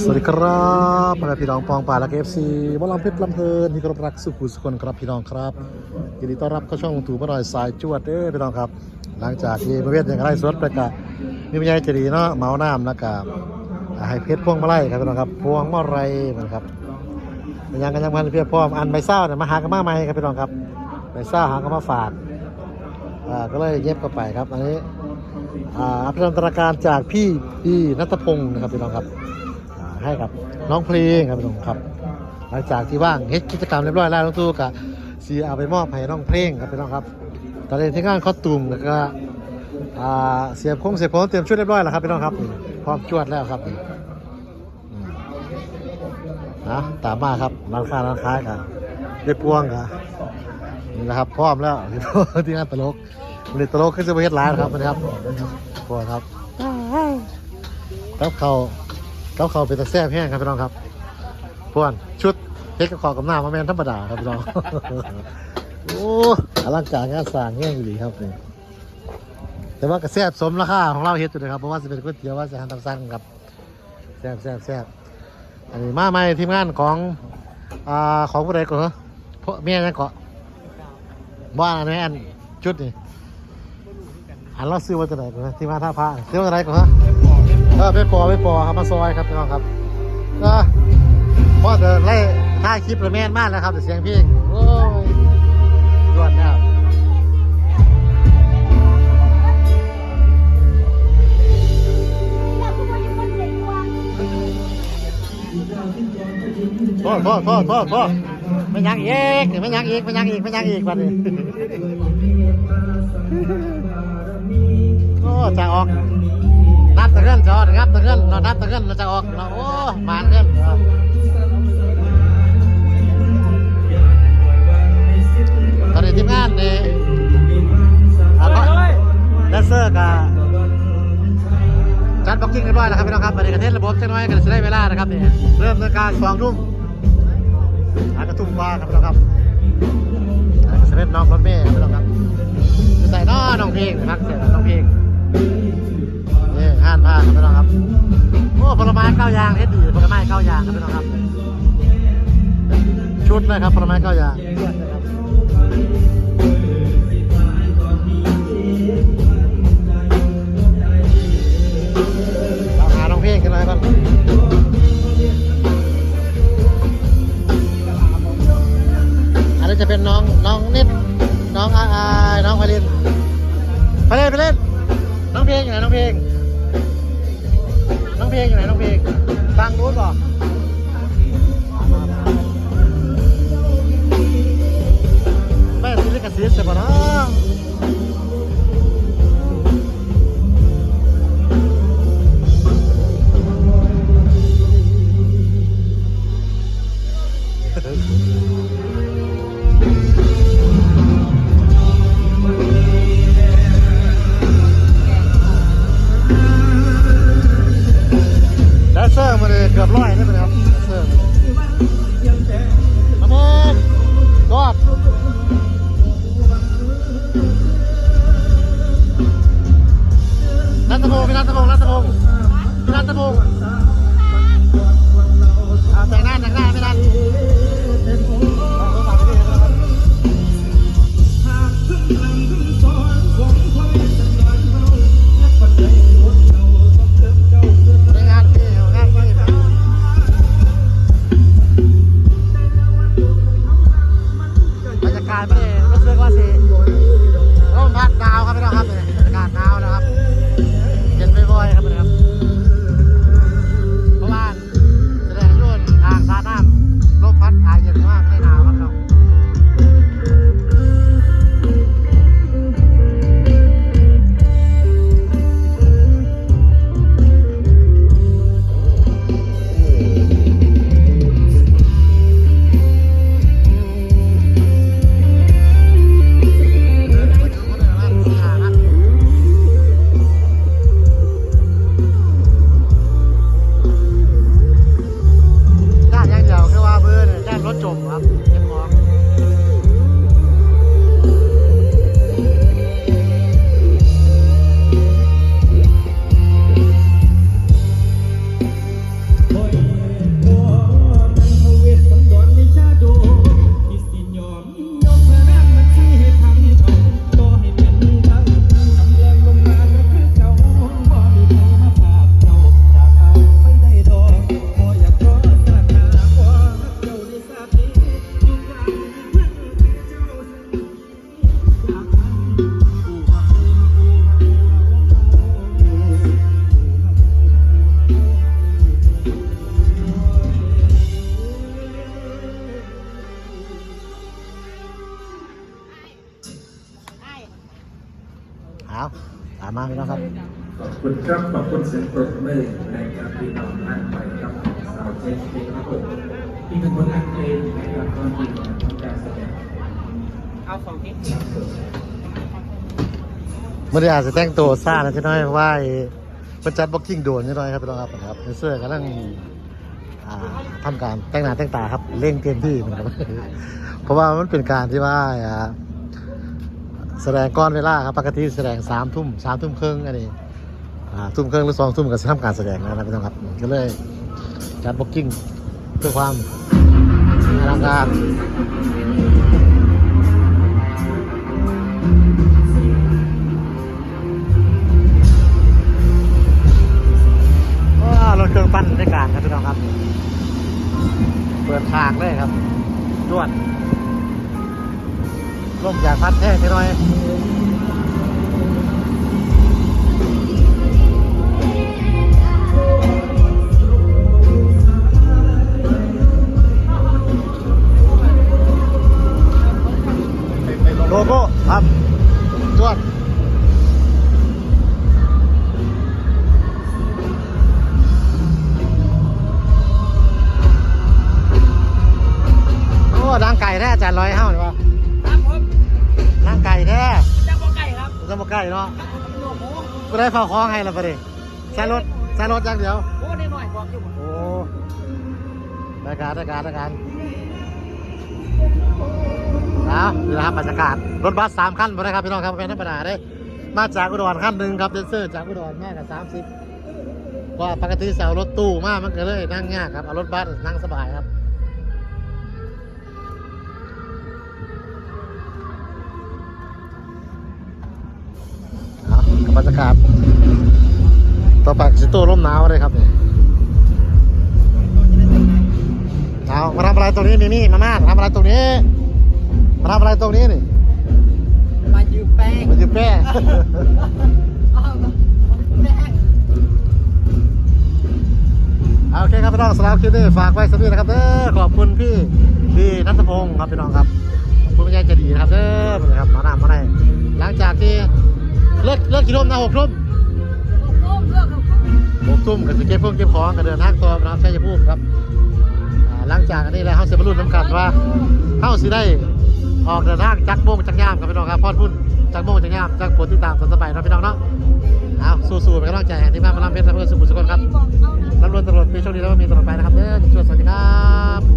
สวัสดีครับพ่อแม่พี่น้องปองป่าและเอฟซีบอลลัมเพชรลำเพลินที่เคารพรักสุขุสุคนครับพี่น้องครับยินดีต้อนรับเข้าช่องตู่พระหน่อยสายจวดเด้อพี่น้องครับ หลังจากที่ประเวทอย่างไรสดประกาศมีพญายเจดีเนาะเมาน้ำนะครับให้เพชรพวงมาลัยครับพี่น้องครับพวงมาลัยมันครับยังกันยังพันเพียบพร้อมอันใบเศร้าเนี่ยมาหากันมาใหมครับพี่น้องครับใบเศร้าหากันมาฝากอ่าก็เลยเย็บเข้าไปครับอันนี้ อ่าอภิรัตนาการจากพี่พี่นัทพงศ์นะครับพี่น้องครับอ่าให้กับน้องเพลงครับพี่น้องครับ หลังจากที่ว่างเฮ็ดกิจกรรมเรียบร้อยแล้วน้องตู้กะสีเอาไปมอบให้น้องเพลงครับพี่น้องครับ ตอนนี้ที่งานคอสตูมแล้วก็อ่าเสียบคงเสียบผมเตรียมชุดเรียบร้อยแล้วครับพี่น้องครับพร้อมจวดแล้วครับนะตามมาครับร้านค้าร้านค้ากันได้พวงกันนี่นะครับพร้อมแล้วที่งานตลก วันนี้ตลกขึ้นจะไปเฮ็ดร้านครับวันนี้ครับพวงครับกับเขากับเขาเป็นตะแซ่บแห้งครับพี่น้องครับพวนชุดเพชรกับขอกับหน้ามาแมนธรรมดาครับพี่น้องโอ้อลังการงานสร้างแห้งอยู่ดีครับนี่แต่ว่ากระแซ่บสมราคาของเราเฮ็ดอยู่นะครับเพราะว่าจะเป็นก๋วยเตี๋ยวว่าจะทำตามสั่งครับแซ่บแซ่บแซ่บอันนี้มาใหม่ทีมงานของอ่าของผู้ใดก่อนเหรอเพราะเมียยังเกาะบ้านอันนี้อันชุดนี่ อันเราซื้อมาจากไหนก่อนนะที่มาท่าพระซื้อมาจากไหนก่อนฮะเออไปปอไปปอครับมาซอยครับพี่น้องครับก็พอจะไล่ถ่าคลิประแม่นมากแล้วครับแต่เสียงเพลงโอ้ยยอดแล้วโทษโทษโทษโทษโทษไม่ยังอีกไม่ยังอีกไม่ยังอีกไม่ยังอีกวันนี้ จะออกนับตะเกินจอนับตะเกินเรานับตะเกินเราจะออกเราโอ้มานเกินตอนนี้ทีมงานนี่อ่าก็แดนเซอร์กับจัดบ็อกกิ้งเรียบร้อยแล้วครับพี่น้องครับประเด็นกระเทศระบบเล็กน้อยกันจะได้เวลานะครับเนี่ยเริ่มในการสองทุ่มอากระทุ่มฟ้าครับพี่น้องครับอ่ากระเซ็นน้องรถเมย์ครับพี่น้องครับจะใส่น้อน้องเพลงพักเสร็จน้องเพลงานผ้าครับพี่น้องครับ โอ้ผลไม้เก้าอย่างเฮ็ดดีผลไม้เก้าอย่างครับพี่น้องครับ ชุดนะครับผลไม้เก้าอย่างเราหาน้องเพลงกันหน่อยก่อนอันนี้จะเป็นน้องน้องนิดน้องอาอายน้องพลินไปเล่นไปเล่นน้องเพลงอยู่ไหนน้องเพลง เพลงอยู่ไหนน้องเพลงฟังรู้นบ่แม่ซื้อลิขสิทธิ์ใช่ปะนาะามมาพี่น้องครับ ขอบคุณครับ ขอบคุณเสียงปรบมือในการพี่น้องท่านไปครับสาวเช็คเพลงครับผมที่เป็นคนรักเพลงนะครับก็มีการแสดงเอาสองทิศครับผมเมื่อได้อาจจะแต่งตัวซ่านะพี่น้อยเพราะว่าไอ้เพิ่นจัดบ็อกกิ้งโดนพี่น้อยครับพี่น้องครับนะครับในเสื้อกำลังอ่าทำการแต่งหน้าแต่งตาครับเร่งเต็มที่เหมือนกันเพราะว่ามันเป็นการที่ว่าอ่า แสดงก้อนเวลาครับปกติแสดงสามทุ่มสามทุ่มครึ่งอันนี้ทุ่มครึ่งหรือสองทุ่มก็จะทำการแสดงแล้วนะพี่น้องครับก็เลยจัดบ็อกกิ้งเพื่อความอลังการว้ารถเครื่องปั้นได้การครับพี่น้องครับ เปิดทางเลยครับด้วน ลมจากพัดแท้พี่น้อยโลโก้ครับจวดโอ้ดังไก่แท้อาจารย์ร้อยเฮ้าหรือวะ จะมาใกล้เนาะก็ได้เฝ้าคล้องให้แล้วประเดี๋ยวใช้รถใช้รถอย่างเดียว โอ้ได้หน่อยบอกอยู่โอ้ได้การได้การได้การนะนี่นะครับบรรยากาศรถบัสสามคันไปนะครับพี่น้องครับเป็นธรรมดาได้ มาจากอุดรคันหนึ่งครับเดนเซอร์จากอุดรมากับสามสิบว่าปกติสาวรถตู้มากมันก็เลยนั่งยากครับเอารถบัสนั่งสบายครับ กับบรรยากาศต่อไปสิโต้ร่มหนาวเลยครับเนี่ยเอามาทำอะไรตรงนี้นี่นี่มาม่าทำอะไรตรงนี้มาทำอะไรตรงนี้นี่มายืมแป้งมาจิบแป้อ้าวแป้งโอเคครับพี่น้องสำหรับคลิปนี้ฝากไว้สักนิดนะครับเด้อขอบคุณพี่พี่นัทพงศ์ครับพี่น้องครับขอบคุณพี่ใหญ่ใจดีนะครับเด้อนะครับมาหน้ามาในหลังจากที่ เลิกเลิกกี่ทุ่มนะหกทุ่มโอ้เลือกกับหกทุ่มก็จะเก็บพวกเก็บของกันเดินทางตัวนะครับใชัยภูมิครับหลังจากอันนี้แล้วเขาเสียบรรลุน้ำกันว่าเขาสิได้ออกเดินทางจักโมงจักยามครับพี่น้องครับพอดพุ่นจักโมงจักยามจักผลที่ตามสนสบายนะพี่น้องเนาะเอาสู้ๆเป็นกำลังใจให้ที่บ้านมาลำเพชรและเพื่อนสุขุมสุขนครับบอกเอานตำรวจตำรวจมีโชคดีแล้วก็มีตลอดไปนะครับเด้อช่วยสวัสดีครับ